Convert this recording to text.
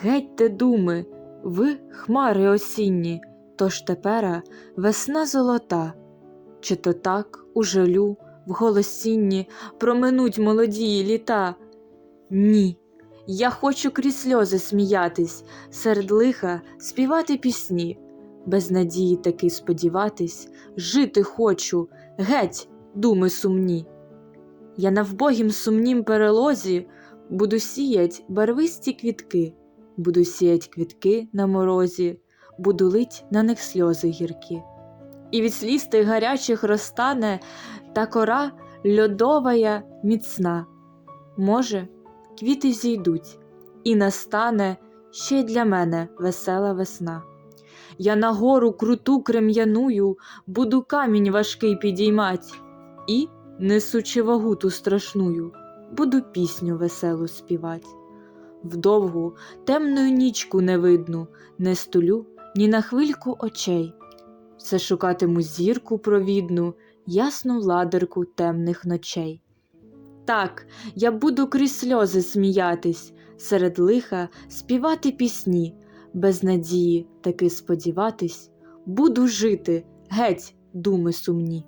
Гетьте думи, ви хмари осінні, тож тепера весна золота. Чи то так у жалю, в голосінні проминуть молодії літа? Ні, я хочу крізь сльози сміятись, серед лиха співати пісні, без надії таки сподіватись, жити хочу, геть, думи сумні. Я на вбогім сумнім перелозі буду сіять барвисті квітки, буду сіять квітки на морозі, буду лить на них сльози гіркі. І від сліз тих гарячих розтане та кора льодовая міцна. Може, квіти зійдуть, і настане ще й для мене весела весна. Я на гору круту крем'яную буду камінь важкий підіймать, і, несучи вагу ту страшную, буду пісню веселу співать. Вдовгу темною нічку не видну, не стулю ні на хвильку очей. Все шукатиму зірку провідну, ясну владарку темних ночей. Так, я буду крізь сльози сміятись, серед лиха співати пісні, без надії таки сподіватись, буду жити, геть, думи сумні.